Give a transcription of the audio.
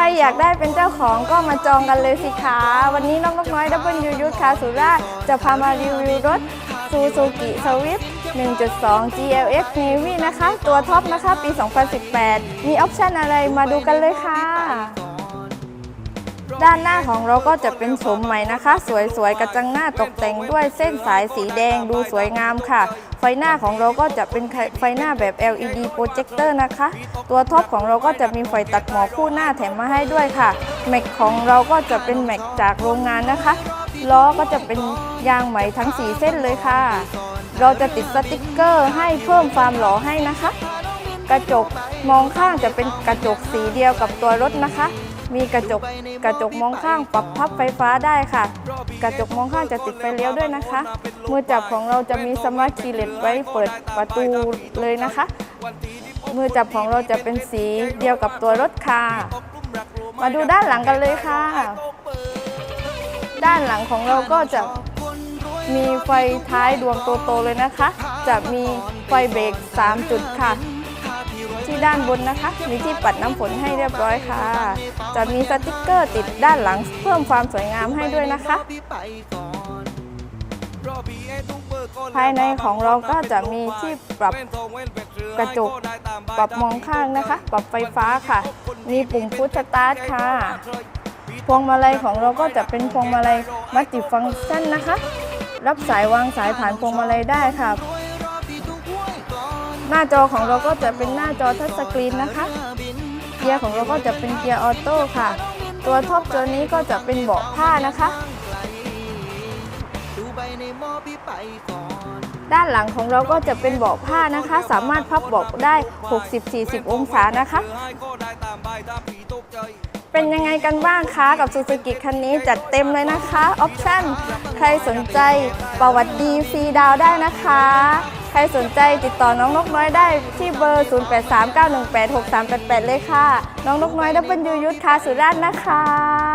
รอยากได้เป็นเจ้าของก็มาจองกันเลยสิคะ วันนี้น้องนกน้อยดับเบิลยูยูคาสุราจะพามารีวิวรถซูซูกิสวิฟ1.2 GLX Navy นะคะ ตัวท็อปนะคะ ปี 2018 มีออปชันอะไรมาดูกันเลยค่ะ ด้านหน้าของเราก็จะเป็นโฉมใหม่นะคะ สวยๆกระจังหน้าตกแต่งด้วยเส้นสายสีแดงดูสวยงามค่ะ ไฟหน้าของเราก็จะเป็นไฟหน้าแบบ LED โปรเจคเตอร์นะคะ ตัวท็อปของเราก็จะมีไฟตัดหมอกคู่หน้าแถมมาให้ด้วยค่ะแม็กของเราก็จะเป็นแม็กจากโรงงานนะคะล้อก็จะเป็นยางไหมทั้ง 4 เส้นเลยค่ะ เราจะติดสติกเกอร์ให้เพิ่มความหล่อให้นะคะ กระจกมองข้างจะเป็นกระจกสีเดียวกับตัวรถนะคะ มีกระจกกระจกมองข้างปรับพับไฟฟ้าได้ค่ะ กระจกมองข้างจะติดไฟเลี้ยวด้วยนะคะ มือจับของเราจะมีสมาร์ทคีย์เลสไว้เปิดประตูเลยนะคะ มือจับของเราจะเป็นสีเดียวกับตัวรถค่ะ มาดูด้านหลังกันเลยค่ะ ด้านหลังของเราก็จะมีไฟท้ายดวงโตๆเลยนะคะ จะมีไฟเบรก3 จุดค่ะ ด้านบนนะคะ มีที่ปัดน้ำฝนให้เรียบร้อยค่ะ จะมีสติกเกอร์ติดด้านหลังเพิ่มความสวยงามให้ด้วยนะคะ ภายในของเราก็จะมีที่ปรับกระจก ปรับมองข้างนะคะ ปรับไฟฟ้าค่ะ มีปุ่มพุชสตาร์ทค่ะ พวงมาลัยของเราก็จะเป็นพวงมาลัยมัลติฟังก์ชันนะคะ รับสายวางสายผ่านพวงมาลัยได้ค่ะ หน้าจอของเราก็จะเป็นหน้าจอทัชสกรีนนะคะ เกียร์ของเราก็จะเป็นเกียร์ออโต้ค่ะ ตัวท็อปตัวนี้ก็จะเป็นเบาะผ้านะคะด้านหลังของเราก็จะเป็นเบาะผ้านะคะ สามารถพับเบาะได้ 60-40 องศานะคะ เป็นยังไงกันบ้างคะกับซูซูกิคันนี้จัดเต็มเลยนะคะ ออปชั่น ใครสนใจประวัติดีฟรีดาวได้นะคะ ใครสนใจติดต่อน้องนกน้อยได้ที่เบอร์ 0839186388 เลยค่ะ น้องนกน้อยดับเบิลยูยุทธคาสุราษฎร์นะคะ